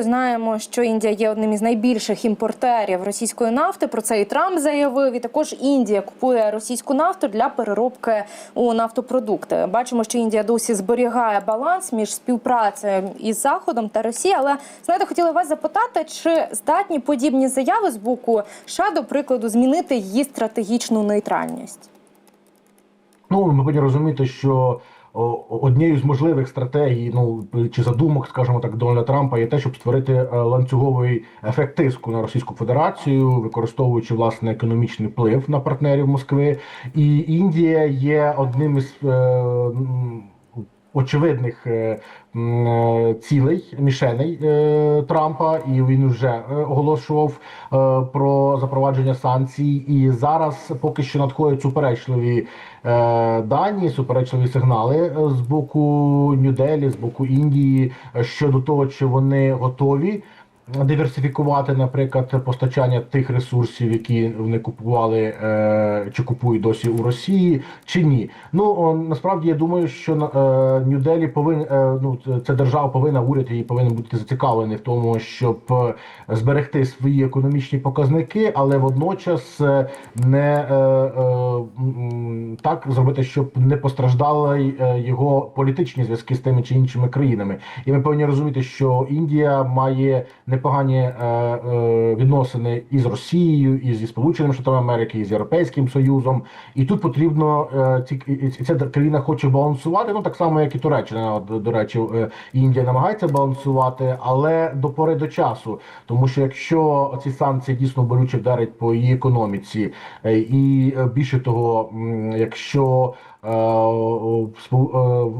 Знаємо, що Індія є одним із найбільших імпортерів російської нафти. Про це і Трамп заявив. І також Індія купує російську нафту для переробки у нафтопродукти. Бачимо, що Індія досі зберігає баланс між співпрацею із Заходом та Росією. Але знаєте, хотіла вас запитати, чи здатні подібні заяви з боку США, до прикладу, змінити її стратегічну нейтральність? Ну, ми повинні розуміти, що однією з можливих стратегій, ну чи задумок, скажімо так, Дональда Трампа є те, щоб створити е, ланцюговий ефект тиску на Російську Федерацію, використовуючи власне економічний вплив на партнерів Москви. І Індія є одним із е, очевидних е, е, цілей мішеней е, Трампа, і він вже оголошував про запровадження санкцій. І зараз поки що надходять суперечливі дані, суперечливі сигнали з боку Нью-Делі, з боку Індії щодо того, чи вони готові. Диверсифікувати, наприклад, постачання тих ресурсів, які вони купували е, чи купують досі у Росії, чи ні. Ну о, насправді я думаю, що е, Нью-Делі повинен е, ну це держава повинна уряд її повинен бути зацікавлений в тому, щоб е, зберегти свої економічні показники, але водночас е, не е, е, так зробити, щоб не постраждали е, його політичні зв'язки з тими чи іншими країнами. І ми повинні розуміти, що Індія має непогані е, е, відносини із Росією, і зі Сполученими Штатами Америки, і з Європейським Союзом. І тут потрібно е, ці і ця країна хоче балансувати. Ну так само, як і Туреччина. До речі, Індія намагається балансувати, але до пори до часу. Тому що якщо ці санкції дійсно болюче вдарять по її економіці, і більше того, якщо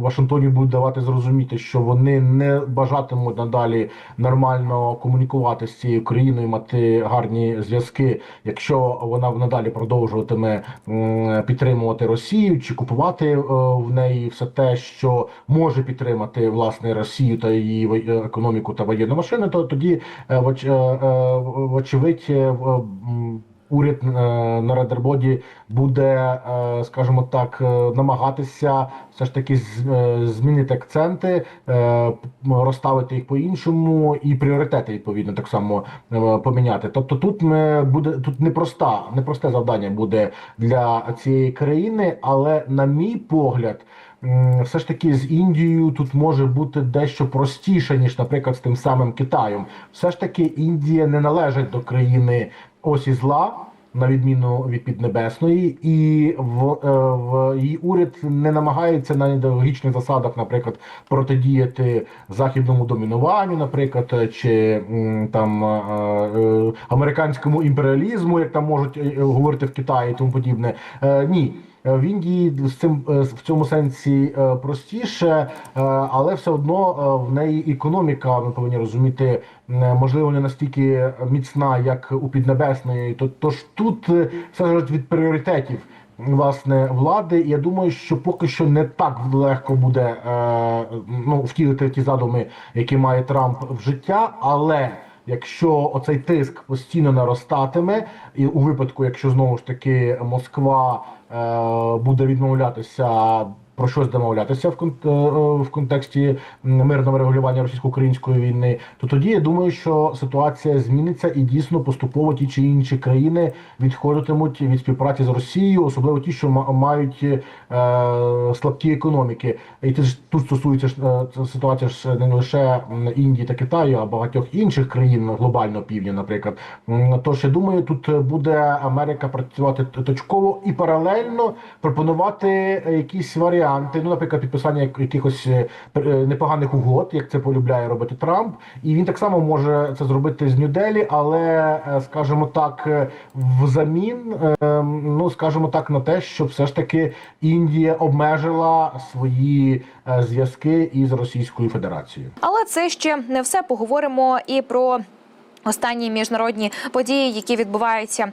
Вашингтоні будуть давати зрозуміти, що вони не бажатимуть надалі нормально комунікувати з цією країною, мати гарні зв'язки, якщо вона надалі продовжуватиме підтримувати Росію чи купувати е, в неї все те, що може підтримати власне Росію та її е, економіку та воєнну машину, то тоді е, воч- вочевидь уряд е, на Радербоді буде, е, скажімо так, е, намагатися все ж таки змінити акценти, розставити їх по-іншому, і пріоритети відповідно так само поміняти. Тобто, тут ми буде тут непроста, непросте завдання буде для цієї країни, але на мій погляд. Все ж таки з Індією тут може бути дещо простіше, ніж, наприклад, з тим самим Китаєм. Все ж таки, Індія не належить до країни осі зла, на відміну від Піднебесної, і в, е, в її уряд не намагається на ідеологічних засадах, наприклад, протидіяти західному домінуванню, наприклад, чи там е, е, американському імперіалізму, як там можуть говорити в Китаї і тому подібне. Ні. Е, В Індії з цим е, в цьому сенсі е, простіше, але все одно в неї економіка, ми повинні розуміти, можливо, не настільки міцна, як у Піднебесної. Тож тут все залежить від пріоритетів власне влади. Я думаю, що поки що не так легко буде ну, втілити ті задуми, які має Трамп в життя, але. Якщо оцей тиск постійно наростатиме, і у випадку, якщо знову ж таки Москва е, буде відмовлятися про щось домовлятися в, кон- е, в контексті мирного регулювання російсько-української війни, то тоді я думаю, що ситуація зміниться і дійсно поступово ті чи інші країни відходитимуть від співпраці з Росією, особливо ті, що ма- мають е, слабкі економіки. І це ж тут стосується е, ситуація ж не лише Індії та Китаю, а багатьох інших країн глобального півдня, наприклад. Тож я думаю, тут буде Америка працювати точково і паралельно пропонувати е, якісь варіанти. Ну, наприклад, підписання якихось е, е, непоганих угод, як це полюбляє робити Трамп. І він так само може це зробити з Нью-Делі, але е, скажімо так, взамін, е, ну скажімо так, на те, щоб все ж таки Індія обмежила свої зв'язки із Російською Федерацією. Але це ще не все. Поговоримо і про Останні міжнародні події, які відбуваються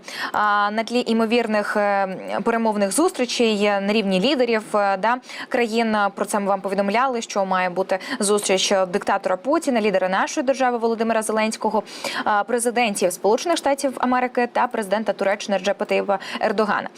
на тлі імовірних е, перемовних зустрічей на рівні лідерів е, да, країн. Про це ми вам повідомляли, що має бути зустріч диктатора Путіна, лідера нашої держави Володимира Зеленського, президентів Сполучених Штатів Америки та президента Туреччини Реджепа Таїпа Ердогана.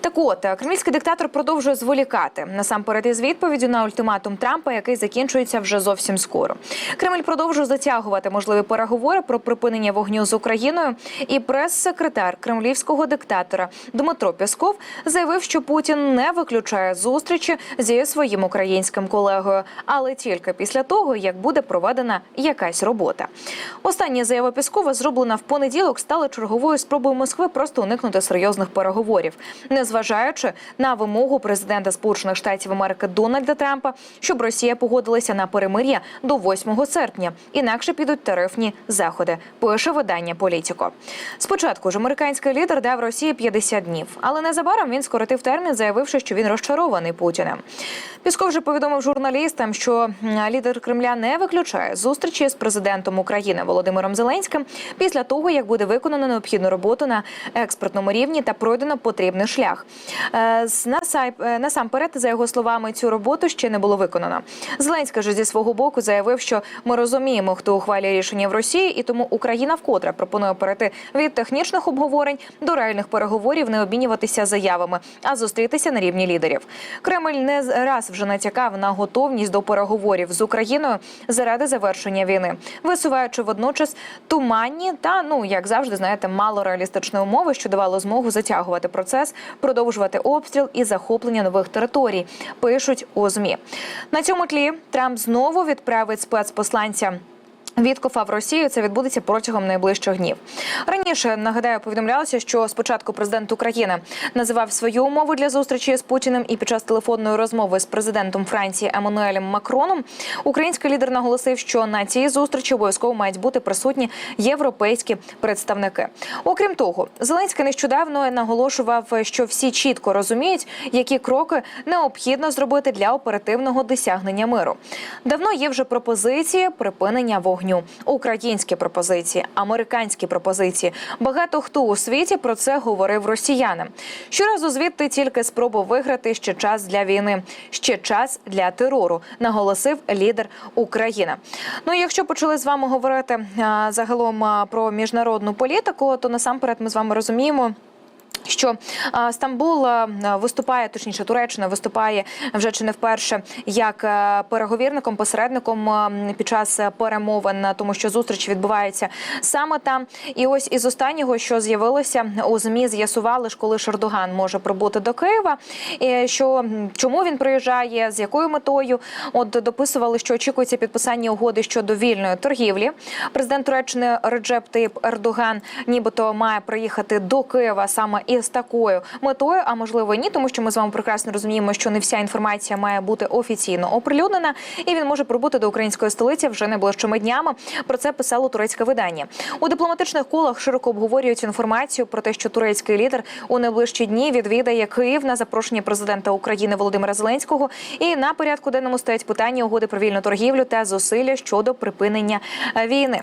Так от кремлівський диктатор продовжує зволікати насамперед із відповіддю на ультиматум Трампа, який закінчується вже зовсім скоро. Кремль продовжує затягувати можливі переговори про припинення вогню з Україною. І прес-секретар кремлівського диктатора Дмитро Пєсков заявив, що Путін не виключає зустрічі зі своїм українським колегою, але тільки після того, як буде проведена якась робота. Остання заява Пєскова, зроблена в понеділок, стала черговою спробою Москви просто уникнути серйозних переговорів, незважаючи на вимогу президента Сполучених Штатів Америки Дональда Трампа, щоб Росія погодилася на перемир'я до 8 серпня. Інакше підуть тарифні заходи. Пише видання Політіко. Спочатку ж американський лідер дав Росії 50 днів, але незабаром він скоротив термін, заявивши, що він розчарований Путіним. Пісков вже повідомив журналістам, що лідер Кремля не виключає зустрічі з президентом України Володимиром Зеленським після того, як буде виконано необхідну роботу на експертному рівні та пройдено потрібний шлях. Е, е, Насамперед, за його словами, цю роботу ще не було виконано. Зеленський ж зі свого боку заявив, що ми розуміємо, хто ухвалює рішення в Росії, і тому Україна вкотре пропонує перейти від технічних обговорень до реальних переговорів, не обмінюватися заявами, а зустрітися на рівні лідерів. Кремль не раз вже натякав на готовність до переговорів з Україною заради завершення війни, висуваючи водночас туманні та ну як завжди, знаєте, мало реалістичні умови, що давало змогу затягувати процес, продовжувати обстріл і захоплення нових територій. Пишуть у змі на цьому тлі. Трамп знову відправить спецпосланця. Віткофа в Росію це відбудеться протягом найближчих днів. Раніше нагадаю, повідомлялося, що спочатку президент України називав свою умову для зустрічі з Путіним, і під час телефонної розмови з президентом Франції Еммануелем Макроном український лідер наголосив, що на цій зустрічі обов'язково мають бути присутні європейські представники. Окрім того, Зеленський нещодавно наголошував, що всі чітко розуміють, які кроки необхідно зробити для оперативного досягнення миру. Давно є вже пропозиції припинення вогню, українські пропозиції, американські пропозиції. Багато хто у світі про це говорив росіянам. Щоразу звідти тільки спроба виграти ще час для війни, ще час для терору, наголосив лідер України. Ну, якщо почали з вами говорити а, загалом а, про міжнародну політику, то насамперед ми з вами розуміємо. Що Стамбул виступає, точніше, Туреччина виступає вже чи не вперше як переговірником, посередником під час перемовин, тому що зустріч відбувається саме там. І ось із останнього, що з'явилося у змі, з'ясували ж, коли Шердоган може прибути до Києва. Що чому він приїжджає, з якою метою? От дописували, що очікується підписання угоди щодо вільної торгівлі. Президент Туреччини Реджеп Таїп Ердоган, нібито має приїхати до Києва саме із такою метою, а можливо ні, тому що ми з вами прекрасно розуміємо, що не вся інформація має бути офіційно оприлюднена, і він може прибути до української столиці вже найближчими днями. Про це писало турецьке видання. У дипломатичних колах широко обговорюють інформацію про те, що турецький лідер у найближчі дні відвідає Київ на запрошення президента України Володимира Зеленського. І на порядку денному стоять питання угоди про вільну торгівлю та зусилля щодо припинення е, війни.